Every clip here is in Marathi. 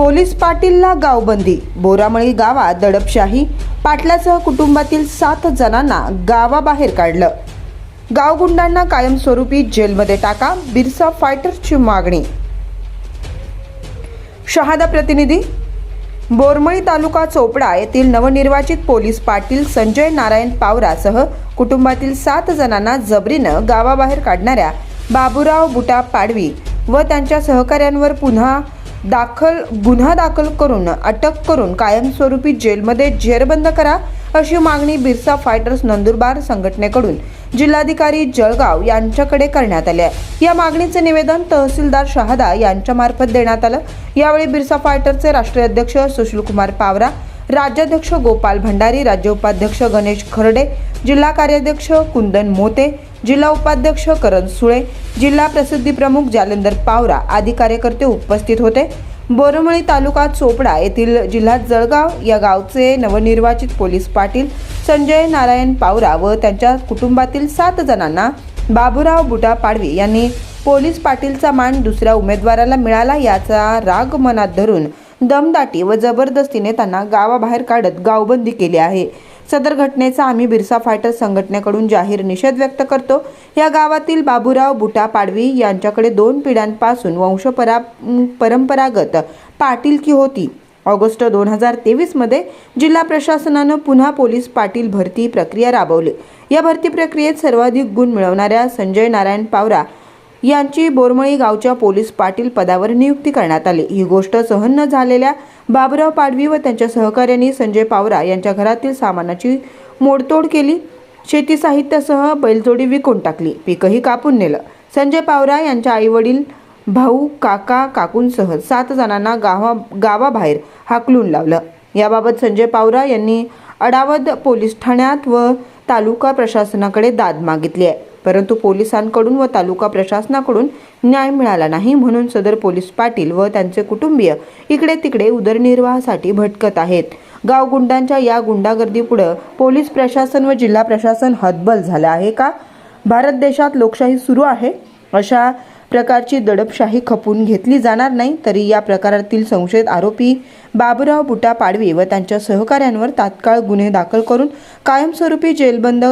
पोलीस पाटीलला गावबंदी. बोरामळी गावात दडपशाही. पाटलासह कुटुंबातील सात जणांना गावाबाहेर काढलं. गावगुंडांना कायमस्वरूपी जेलमध्ये टाका बिरसा फायटर्सची मागणी. शहादा प्रतिनिधी. बोरमळी तालुका चोपडा येथील नवनिर्वाचित पोलीस पाटील संजय नारायण पावरासह कुटुंबातील सात जणांना जबरीनं गावाबाहेर काढणाऱ्या बाबुराव बुटा पाडवी व त्यांच्या सहकाऱ्यांवर पुन्हा दाखल गुन्हा दाखल करून अटक करून कायमस्वरूपी जेलमध्ये जेरबंद करा अशी मागणी बिरसा फायटर्स नंदुरबार संघटनेकडून जिल्हाधिकारी जळगाव यांच्याकडे करण्यात आले आहे. या मागणीचे निवेदन तहसीलदार शहादा यांच्यामार्फत देण्यात आलं. यावेळी बिरसा फायटरचे राष्ट्रीय अध्यक्ष सुशीलकुमार पावरा राज्याध्यक्ष गोपाल भंडारी राज्य उपाध्यक्ष गणेश खर्डे जिल्हा कार्याध्यक्ष कुंदन मोते जिल्हा उपाध्यक्ष करण सुळे जिल्हा प्रसिद्धी प्रमुख जालेंदर पावरा आदी कार्यकर्ते उपस्थित होते. बोरमळी तालुका चोपडा येथील जिल्हा जळगाव या गावचे नवनिर्वाचित पोलीस पाटील संजय नारायण पावरा व त्यांच्या कुटुंबातील सात जणांना बाबूराव बुटा पाडवी यांनी पोलीस पाटीलचा मान दुसऱ्या उमेदवाराला मिळाला याचा राग मनात धरून दमदाटी व जबरदस्तीने त्यांना गावाबाहेर काढत गावबंदी केली आहे. सदर घटनेचा आम्ही बिरसा फायटर संघटनेकडून जाहीर निषेध व्यक्त करतो. या गावातील बाबूराव बुटा पाडवी यांच्याकडे दोन पिढ्यांपासून वंशपरा परंपरागत पाटीलकी होती. ऑगस्ट दोन हजार तेवीसमध्ये जिल्हा प्रशासनानं पुन्हा पोलीस पाटील भरती प्रक्रिया राबवली. या भरती प्रक्रियेत सर्वाधिक गुण मिळवणाऱ्या संजय नारायण पावरा यांची बोरमळी गावच्या पोलीस पाटील पदावर नियुक्ती करण्यात आली. ही गोष्ट सहन न झालेल्या बाबुराव पाडवी व त्यांच्या सहकाऱ्यांनी संजय पावरा यांच्या घरातील सामानाची मोडतोड केली. शेती साहित्यासह बैलजोडी विकून टाकली. पीकही कापून नेलं. संजय पावरा यांच्या आईवडील भाऊ काका काकूंसह सात जणांना गावा गावाबाहेर हाकलून लावलं. याबाबत संजय पावरा यांनी अडावद पोलीस ठाण्यात व तालुका प्रशासनाकडे दाद मागितली आहे. परंतु पोलिसांकडून व तालुका प्रशासनाकडून न्याय मिळाला नाही म्हणून सदर पोलीस पाटील व त्यांचे कुटुंबीय इकडे तिकडे उदरनिर्वाहासाठी भटकत आहेत. गावगुंडांच्या या गुंडागर्दीपुढं पोलीस प्रशासन व जिल्हा प्रशासन हतबल झालं आहे का? भारत देशात लोकशाही सुरू आहे. अशा प्रकारची दडपशाही खपून घेतली जाणार नाही तरी या प्रकारातील संशयित आरोपी बाबुराव बुटा पाडवी व त्यांच्या सहकाऱ्यांवर तात्काळ गुन्हे दाखल करून कायमस्वरूपी जेलबंद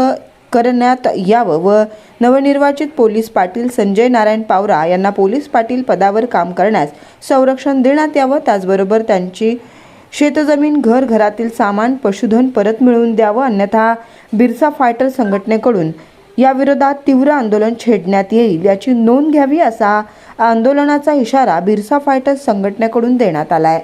करण्यात यावं व नवनिर्वाचित पोलीस पाटील संजय नारायण पावरा यांना पोलीस पाटील पदावर काम करण्यास संरक्षण देण्यात यावं. त्याचबरोबर त्यांची शेतजमीन घर घरातील सामान पशुधन परत मिळवून द्यावं. अन्यथा बिरसा फायटर संघटनेकडून या विरोधात तीव्र आंदोलन छेडण्यात येईल. याची नोंद घ्यावी असा आंदोलनाचा इशारा बिरसा फायटर्स संघटनेकडून देण्यात आला आहे